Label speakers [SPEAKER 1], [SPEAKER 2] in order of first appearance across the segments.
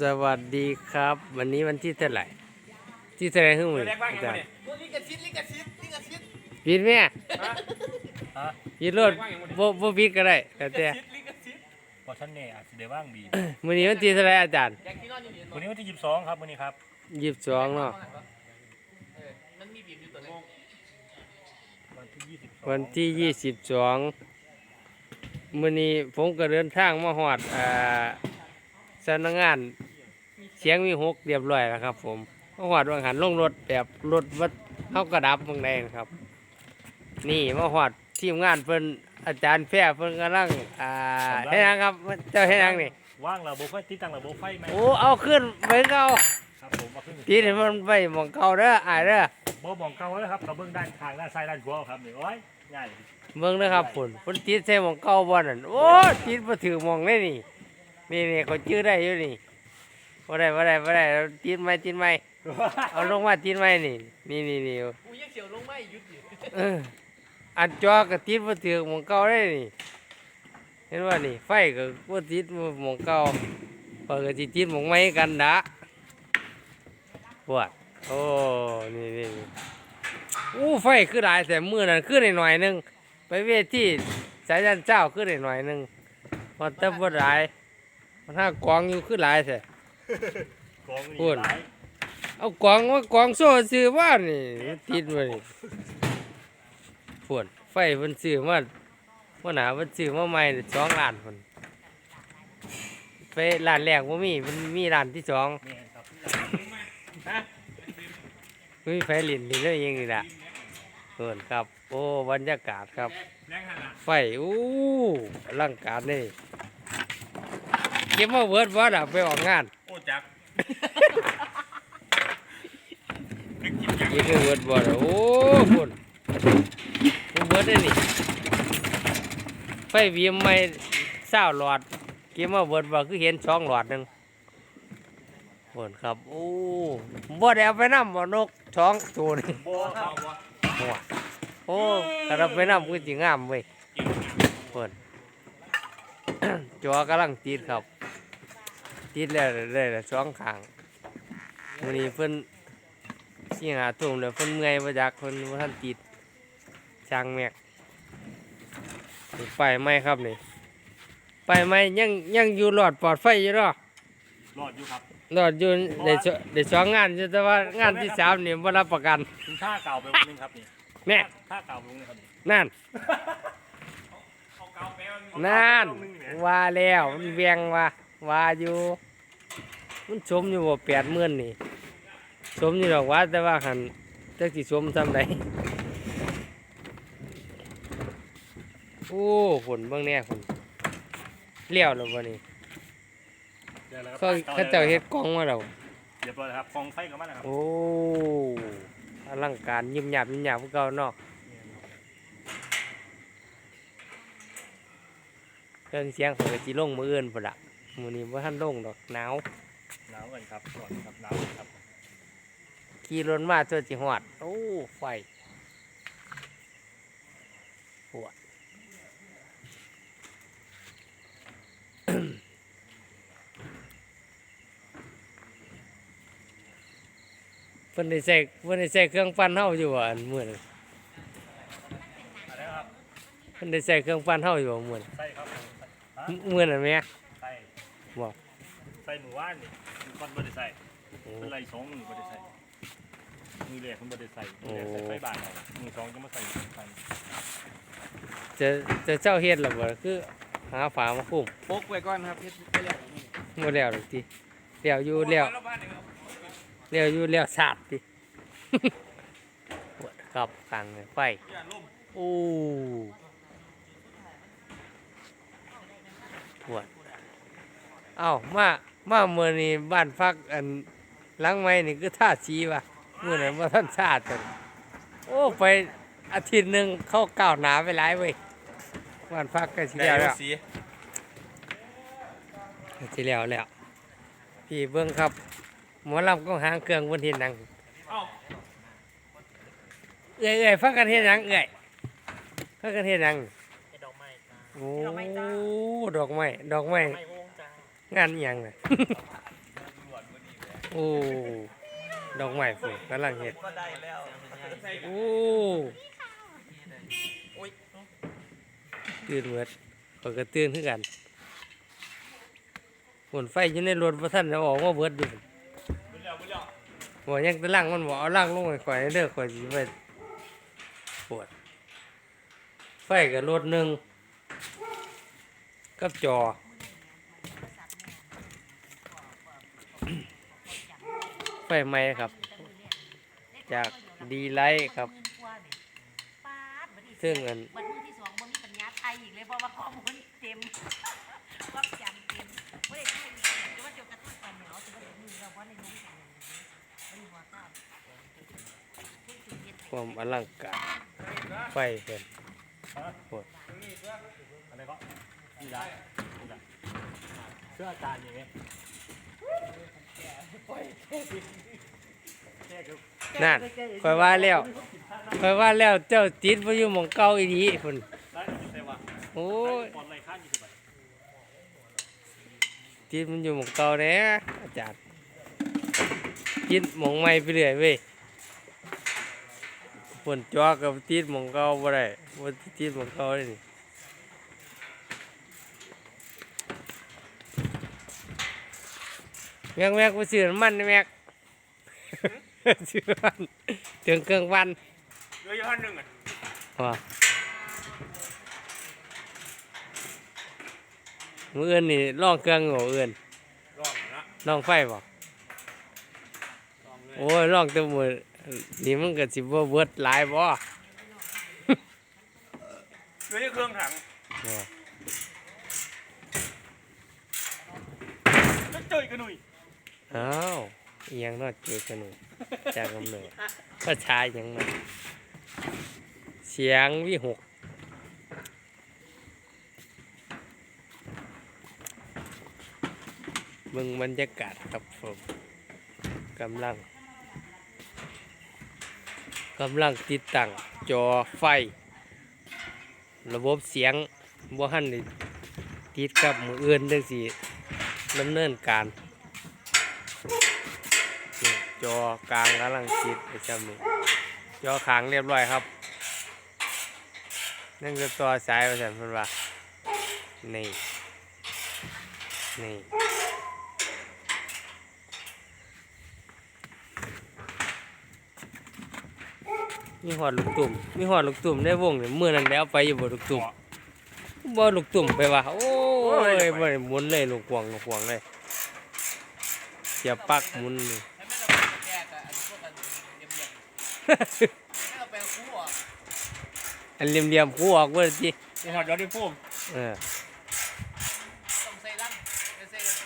[SPEAKER 1] สวัสดีครับ วันนี้วันที่เท่าไหร่ ที่เท่าไหร่ขึ้นมือ
[SPEAKER 2] แรกว่าง
[SPEAKER 1] อา
[SPEAKER 2] ยัง
[SPEAKER 1] จาร
[SPEAKER 2] ไง
[SPEAKER 1] ย์
[SPEAKER 2] ลิกซิตลิกซิตลิกซิต
[SPEAKER 1] ปิดแม่
[SPEAKER 3] ฮะ
[SPEAKER 1] ปิดรถบ่บ่ปิดก็ได้แต่แต่
[SPEAKER 2] ลิกซิต
[SPEAKER 3] พอท่านเนี่ยอาจจะได้ว่างบี
[SPEAKER 1] มื้อนี้วันที่เท่าไหร่อาจารย์
[SPEAKER 2] อยากกินนอนอยู่นี่
[SPEAKER 3] วันนี้วันที่ยี่สิบสองครับวันนี้ครับ
[SPEAKER 1] ยี่สิบสองเนาะ
[SPEAKER 2] มันมีบีบอยู่ตัวนึง
[SPEAKER 3] วันที่ยี่สิบ
[SPEAKER 1] วันที่ยี่สิบสองมื้อนี้ผมก็เดินทางมาฮอดอ่าสำนักงาน เสียงมีหกเรียบร้อยแล้วครับ ผมมาฮอดวางหันลงรถแบบรถวัดเฮากระดับเมืองใดนะครับ นี่มาฮอดทีมงานเพิ่นอาจารย์แพร่เพิ่นกำลังอ่าเฮ็ดหยังครับเจ้าเฮ็ดหยังนี่
[SPEAKER 3] ว่างระบบไฟติดตั้งระบบไฟไหม
[SPEAKER 1] โอ้เอาขึ้นไปเก่า
[SPEAKER 3] ครับผมเอาขึ้น
[SPEAKER 1] ตีให้มันไปหมองเก่าเด้ออายเด้อ
[SPEAKER 3] บ่มองเก่าแล้วครับเราเบื้องด้านทางด้านซ้ายด้านขวาครับนี่โอ้ยง่าย
[SPEAKER 1] เบิ่งเด้อครับพุ่นพุ่นติดใส่หมองเก่าบ่นั่นโอ้ติดบ่ถือหมองเลยนี่นี่นี่เขาจื้อได้อยู่นี่ บ่ได้บ่ได้บ่ได้เอาติดไหมติดไหมเอาลงมาติดไหมนี่ นี่นี่นี่
[SPEAKER 2] กูยังเสียวลงไม่หยุดอยู่
[SPEAKER 1] เอออันจอก็ติดบ่ถือหมองเก่าเลยนี่ เห็นว่านี่ ไฟก็บ่ติดหมองเก่าเปิดก็สิติดหมองใหม่กันดะปวดโอ้นี่นี่นี่อู้ไฟคือหลายแต่มือนั้นคือหน่อยๆหนึงไปเวทีสายยันเจ้าคือหน่อยๆหนึงพอเต็มบ่หลายมันห้ากองอยู่คือหลายแต่
[SPEAKER 3] กอง
[SPEAKER 1] พู
[SPEAKER 3] นี่
[SPEAKER 1] ด
[SPEAKER 3] หลาย
[SPEAKER 1] เอากองว่ากองโซ่ซื้อว่านี่มันติดมานี่พวนไฟเพิ่นซื้อมาว่าหนาเพิ่นซื้อมาใหม่สองล้านพุ่นไปร้านแรกบ่มีมันมีร้านที่สอง
[SPEAKER 3] นี่ครับ
[SPEAKER 1] มีไฟลินนี่เลยเองนี่ล่ะเพิ่นครับ โอ้บรรยากาศครับ
[SPEAKER 2] แรงขนาด
[SPEAKER 1] ไฟอู้อลังการนี่เก็บมาเวิร์ดวัดอะไปออกงาน
[SPEAKER 2] โอ้จัก
[SPEAKER 1] เวิร์ดวัดอะโอ้คุณคุณเวิร์ดได้นี่ไฟวีมไม่เศร้าหลอดเก็บมาเวิร์ดว่าคือเห็นช่องหลอดหนึ่งคนครับโอ้บ่ได้เอาไปน้ำบ่นกช่องตัวนี่
[SPEAKER 3] บ่ครับ
[SPEAKER 1] หัวโอ้ถ้าเราไปน้ำก็จิงามเว้ยเปิดจอกำลังติดครับ ติดแล้วเลยละสองข้างวันนี้เพิ่นสิหาทุ่มแล้วเพิ่นเมื่อยมาจากเพิ่นบ่ทันติดช่างแม็กนี่ไปไหมครับนี่ไปไหมยังยังอยู่หลอดปลอดไฟอยู่เนาะ
[SPEAKER 3] รอดอยู่ครับ
[SPEAKER 1] หลอดอยู่ได้สได้สองงานอยู่แต่ว่างานที่สามนี่บ่รับประกัน
[SPEAKER 3] คุณท่าเก่าไปวันนึงครับนี่
[SPEAKER 1] แน่
[SPEAKER 3] ท่าเก่าไปวันนึงครับนี่
[SPEAKER 1] นั่น
[SPEAKER 2] เอาเกาแปลว่า
[SPEAKER 1] นั่นว่าแล้วมันเวียงว่าว่าอยู่ มันสมอยู่บ่แปดหมื่นนี่สมอยู่ดอกว่าแต่ว่าหันจักสิสมทำไดโอ้ฝนเบิ่งแน่ฝนเลี้ยวแล้วบ่นี่
[SPEAKER 3] เดี๋ยวแล้วค
[SPEAKER 1] เขา
[SPEAKER 3] รับ
[SPEAKER 1] เขาเจ้าเฮ็ดกล้องมาแล้ว
[SPEAKER 3] เรียบร้อยแล้วครับกองไฟกับมันนะครับ
[SPEAKER 1] โอ้อลังการยิ้มหยาบยิ้มหยาบพวกเก่าเนาะเครื่องเสียงเขาก็สิลงมื้ออื่นพุ่นล่ะมื้อนี้บ่ทันลงดอกหนาว
[SPEAKER 3] หนาวกันครับร้อนครับหนาวกันครับ
[SPEAKER 1] ขี่รถมาตัวจิหอดโอ้ไฟปวดเพิ่นได้ใส่เพิ่นได้ใส่เครื่องปั้นเฮาอยู่บ่อันมื้อนั้น
[SPEAKER 3] อะไรครับ
[SPEAKER 1] เพิ่นได้ใส่เครื่องปั้นเฮาอยู่บ่มื้อนั้น
[SPEAKER 3] ใส่ครับฮะ
[SPEAKER 1] มื้อนั้นแหม่
[SPEAKER 3] ใส่
[SPEAKER 1] บ่
[SPEAKER 3] ใส่หมู่บ้านนี่คือคนบ่ได้ใส่
[SPEAKER 1] โอ้
[SPEAKER 3] เป็นไรสองมือบ่ได้ใส่มือแรกมันบ่ได้ใส่มือแรกใส่ไฟบานเอามือสองจะมาใส่ไฟ
[SPEAKER 1] จะจะเจ้าเฮ็ดล่ะบ่คือหาฝามาคุ้ม
[SPEAKER 2] ปกไว้ก่อนครับเฮ็ดไปแล้ว
[SPEAKER 1] บ่แล้วดอกติแล้วอยู่แล้วเรียวอยู่เรียวสาดดิปวดครับกลางไฟโอ้ปวดเอ้ามา มาเมื่อนี้บ้านพักอันหลังไม้นี่คือท่าชีวะเมื่อนั้นว่าท่านชาติจังโอ้ไปอาทิตย์หนึ่งเข้าก้าวหนาไปหลายเว้ยบ้านพักก็สิแล้วแล้ว
[SPEAKER 2] สี
[SPEAKER 1] ก็สิแล้วแล้วพี่เบิ้งครับหมอลำก็หางเครื่องบนเห็นหนัง
[SPEAKER 2] เอ้า
[SPEAKER 1] เอ้ยเอ้ยฟังกันเฮ็ดหยังเอ้ยฟังกันเฮ็ดหยัง
[SPEAKER 3] ดอกไม้จ้า
[SPEAKER 1] โอ้ดอกไม้ดอกไม้
[SPEAKER 3] ไม้ว งา
[SPEAKER 1] นยังน่ะโอ้ ดอกไม้ฝุ่นกำลังเห็ด โอ้ตื่นเบิดเปิดกระตื่นขึ้นกันฝนไฟอยู่ในรถพระท่านจะออกมาเบิดอยู่หัวยังตะล่างมันบอกเอาล่างลงไปข่อยเด้อข่อยสิไปปวด ไฟกับรถหนึ่งกับจอ ไฟไหม้ครับ จากดีไลท์ครับ ซึ่งอัน
[SPEAKER 4] วันมือที่สองบ่มีปัญญาไทยอีกเลยเพราะว่าข้อมูลเต็มความจำเต็มบ่ได้ใช้อีกแต่ว่าเจ้ากระตุ้นความเหนียวแต่ว่าเดี๋ยวนี้เราบ่ได้รู้กันบ่ได้หัวก้าว
[SPEAKER 1] ความอลังการไฟเห็นปวด
[SPEAKER 3] อะไรก็นี่ละนี่ละเสื้ออาจารย์อย่างเงี้ยแค่คือ
[SPEAKER 1] นั่นข่อยว่าแล้วข่อยว่าแล้วเจ้าติดบ่อยู่หมองเก่าอีดีพุ่นโอ้ย
[SPEAKER 3] จิ
[SPEAKER 1] ติดมันอยู่หมองเก่าแหน่อาจารย์ติดหมองใหม่ไปเรื่อยเว้ยฝนจ้อกับติดหมองเก่าบ่ได้บ่ติดหมองเก่าเลยนี่ แม็กแม็กไปซื้อน้ำมันนี่แม็กซื้อน้ำมันถึงเครื่องวัน
[SPEAKER 2] เหลืออยู่ท่านหนึ่งอะ
[SPEAKER 1] ว่ามืออื่นนี่ล่องเครื่องหัวอื่น
[SPEAKER 2] รอบนะ
[SPEAKER 1] ล่องไฟบ่
[SPEAKER 2] ลองเลย
[SPEAKER 1] โอ้ยล่องแตัวมือนี่มันก็สิบ่เบิดหลายบ่
[SPEAKER 2] เหลืออยู่เครื่องถัง
[SPEAKER 1] บ่
[SPEAKER 2] จะเจ อ้า
[SPEAKER 1] วอียงนอดเจอกันหนูจากกำเนิดก็ชายยังนั้นเสียงวิหกเบิ่งบรรยากาศครับผมกำลังกำลังติดตั้งจอไฟ ระบบเสียงบ่หันติดกับมืออื่นจังสิดำเนินการ จอกลางกำลังติดประจำนี่จอขางเรียบร้อยครับนั่นคือตัวสายประจำเพิ่นว่านี่นี่มีหอดลูกตุ่มมีหอดลูกตุ่มในวงนี่มื่อนั้นแล้วไปอยู่บ่ลูกตุ่มบ่ลูกตุ่มไปว่าโอ้ยบ่ได้หมุนเลยลูกกวางลูกกวางเลยเสียบปลักหมุนนี่
[SPEAKER 5] แยกอะพวกกันเยี่ย มๆให้เราไปคู่อะ
[SPEAKER 1] อันเหลี่ยมๆกูออกเว่าจิ
[SPEAKER 2] มีหอดยอดดิฟูม
[SPEAKER 1] เออ
[SPEAKER 5] ต้องใส่ลังใส่ลัง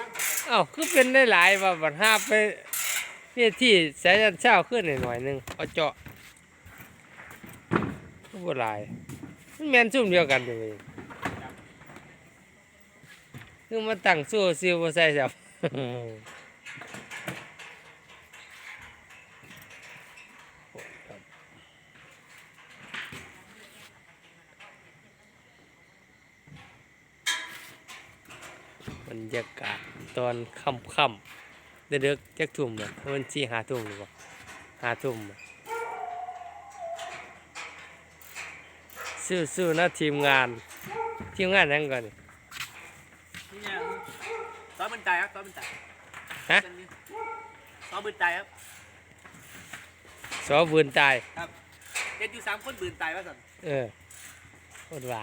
[SPEAKER 5] ลัง
[SPEAKER 1] เอ้าคือเป็นได้หลายว่าบัดหาไปนี่ที่แสนเช้าขึ้นหน่อยๆหนึงเอาเจาะก็บ่หลายมันแม่นซุ่มเดียวกันอยู่เว้ยคือมาตั้งสู้ซิวบ่ใส่จับ ยากาศตอนค่ำๆเด็กๆจักทุ่มเลยมันสี่หาทุ่มหรือเปล่าหาทุ่มบ่สู้ๆนะทีมงาน ทีมงานยังก่อนนี่
[SPEAKER 5] นี่ไงซอสบนใจครับซอสบนใจ
[SPEAKER 1] ฮะ
[SPEAKER 5] ซอสบนใจครับ
[SPEAKER 1] สอบืนตาย
[SPEAKER 5] เด็ดอยู่สามคนบืนตายว่าสัน
[SPEAKER 1] เออโคตรว่า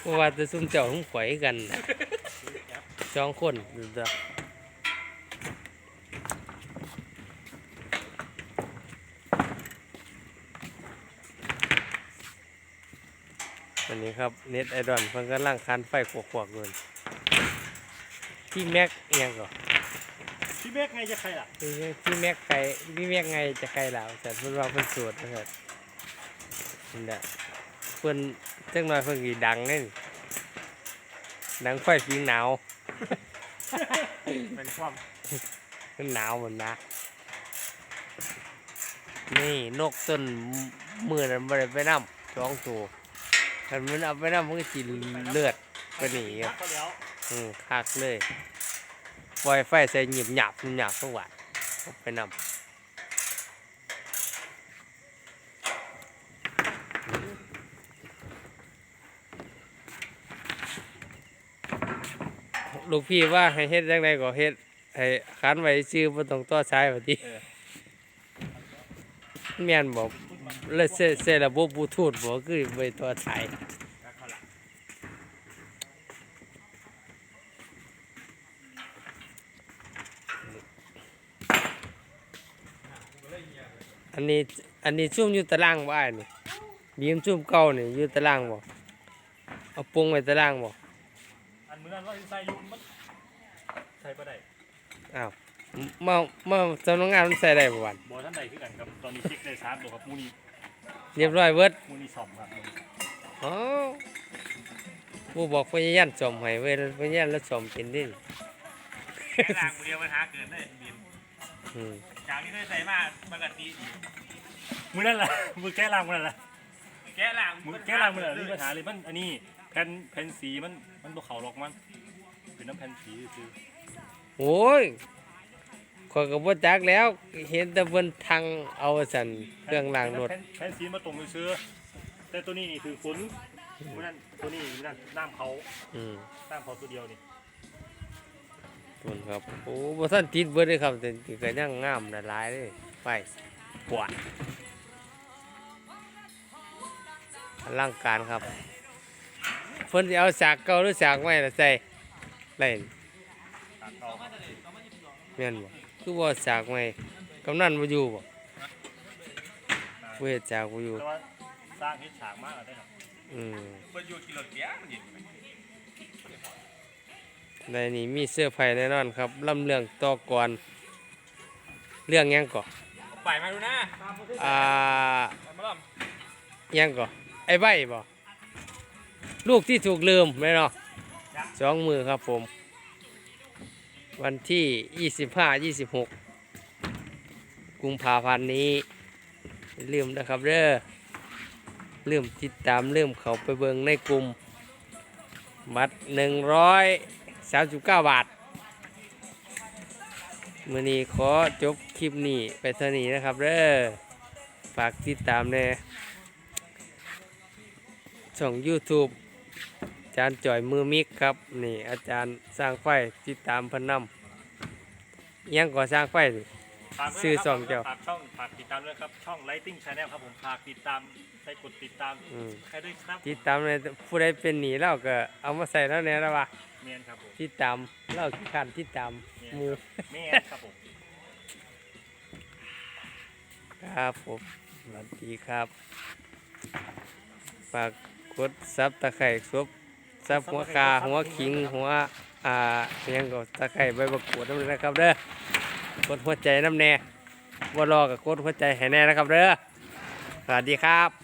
[SPEAKER 1] เพราะว่าจะซุ่มเจ้าหุ่มข่อยกันน่ะสองคนดูเด้อวันนี้ครับเน็ตไอดอนเพิ่นกำลังคันไฟขวกๆเลยพี่แม็กเอียงก่อน
[SPEAKER 3] พี่เมฆไงจะใครล่ะ
[SPEAKER 1] พี่แม็กไก่พี่แม็กไงจะไกลแล้วแต่เพิ่นว่าเพิ่นสวดนะครับนี่แหละ เพิ่นจังหน่อยเพิ่นสิดังแน่นดังไฟฟิงหนาว
[SPEAKER 3] เป็นความ
[SPEAKER 1] มันหนาวเหมือนนะนี่นกต้นมือนั้นบ่ได้ไปนำสองตัวคันมันเอาไปนำมันก็สิเลือดไปหนีค
[SPEAKER 3] นั
[SPEAKER 1] รั
[SPEAKER 3] ก
[SPEAKER 1] บ
[SPEAKER 3] ก็แล้ว
[SPEAKER 1] อืมคักเลยปล่อยไฟใส่หยิบหยาบหยาบทุกวันเอาไปนำ ลูกพี่ว่าให้เฮ็ดจังไดก็เฮ็ดให้ขันไว้ชื่อบ่ต้องต่อสายว่าติ
[SPEAKER 3] เออ
[SPEAKER 1] แม่นบ่แล้วเสเสระบบบลูทูธบ่คือไปต่อสาย
[SPEAKER 3] แล้วเขาหลัง
[SPEAKER 1] อันนี้อันนี้ซุ่มอยู่ตารางบ่อ้ายนี่บีมซุ่มเก่านี่อยู่ตารางบ่เอาปรุงไว้ตารางบ่
[SPEAKER 3] อันมื้อนั้นว่าสิใส่อยุ่มันใส่บ่ได้
[SPEAKER 1] อ้าวมามาสำนักงานมันใส่ได้บ่วัน
[SPEAKER 3] บ่ท่านใดคือกันครับตอนนี้เช็คได้ชาร์จตัวครับมูนี่
[SPEAKER 1] เรียบร้อยเบิด
[SPEAKER 3] มูนี่ซ่อมครับมื้อนี้
[SPEAKER 1] อ๋อผู้บอกพยายันสมให้เว้ยพยายันแล้วสมเป็นดิ
[SPEAKER 2] แค่ล้างมือเดียวมันหาเกินได้บิน
[SPEAKER 1] อืม
[SPEAKER 2] จากนี้ได้ใส่มาปกติ
[SPEAKER 3] มื้อนั้นล่ะมื้อแก้ล้างมื้อนั้นล่ะ
[SPEAKER 2] แกะล้าง
[SPEAKER 3] มื้อแก้ล้างมื้อนั้นมีปัญหาเลยมันอันนี้แผ่นแผ่นสีมัน มันบ่เข้าหรอกมัน เป็นน้ำแผ่นสีซื่อ
[SPEAKER 1] โอ้ยข้อยก็บ่จักแล้ว เห็นแต่เพิ่นทางเอาสั่นเครื่องล้างรถ
[SPEAKER 3] แผ่นแผ่นสีมาตรงซื่อๆแต่ตัวนี้นี่คือฝนมื้อนั้นตัวนี้มื้อนั้นน้ำเขา
[SPEAKER 1] อืม
[SPEAKER 3] น้ำเขาตัวเดียวนี่
[SPEAKER 1] ขอบคุณครับ โอ้บ่ทันติดเบิดเลยครับแต่ก็ยังงามหลายๆเลยไปปวดอลังการครับ เพิ่นสิเอาฉากเก่าหรือฉากใหม่ล่ะใส่ไล่
[SPEAKER 3] ตามเขา
[SPEAKER 1] แม่นบ่คือบ่ฉากใหม่กำนันบ่อยู่บ่บ่เฮ็ดฉากบ่อยู่
[SPEAKER 3] แต่ว่าสร้างเฮ็ดฉากมากได้ครับ
[SPEAKER 1] อืม
[SPEAKER 2] มันอยู่กิโลเดียวมันเย็นไหม
[SPEAKER 1] ในนี้มีเสื้อร์ไผ่แน่นอนครับลำเรื่องต่อก่อนเรื่องหยังก่อ
[SPEAKER 2] ไปมาดูนะ
[SPEAKER 1] อ่า
[SPEAKER 2] ไปมาล้อม
[SPEAKER 1] หยังก่อไอ้ใบบ่ ลูกที่ถูกลืมแม่นเนาะสองมือครับผม วันที่25 26กุมภาพันธ์นี้ลืมนะครับเด้อลืมติดตามลืมเขาไปเบิงในกลุ่มบัตร139บาทมือนี้ขอจบคลิปนี้ไปเท่านี้นะครับเด้อฝากติดตามแน่ช่อง YouTube อาจารย์จ่อยมือมิกครับ นี่ อาจารย์สร้างไฟติดตามเพนนำยังก่อสร้างไฟสิ
[SPEAKER 3] ฝากด้วย
[SPEAKER 1] ชื่อ
[SPEAKER 3] นะครับ
[SPEAKER 1] ช่องเจ้า
[SPEAKER 3] ฝากช่องฝากติดตามด้วยครับช่อง Lighting Channel ครับผมฝากติดตามใส่กดติดตาม
[SPEAKER 1] อืม
[SPEAKER 3] ใครด้วยครับ
[SPEAKER 1] ติดตามในผู้ใดเป็นหนีแล้วก็เอามาใส่แล้วเนี่ยแล้ววะ
[SPEAKER 3] เมียนครับผม
[SPEAKER 1] ติดตามแล้วขี้ขันติดตาม
[SPEAKER 3] เมียน
[SPEAKER 1] หมู
[SPEAKER 3] ครับเมียนครับผม
[SPEAKER 1] ครับผมสวัสดีครับฝาก กดซับตะไคร่ซับซับหัวคาหัวขิงหัวอ่าเพียงก็ตะไคร่ใบมะกรูดน้ำเลยนะครับเด้อกดหัวใจน้ำแน่ว่ารอกับกดหัวใจให้แน่นะครับเด้อสวัสดีครับ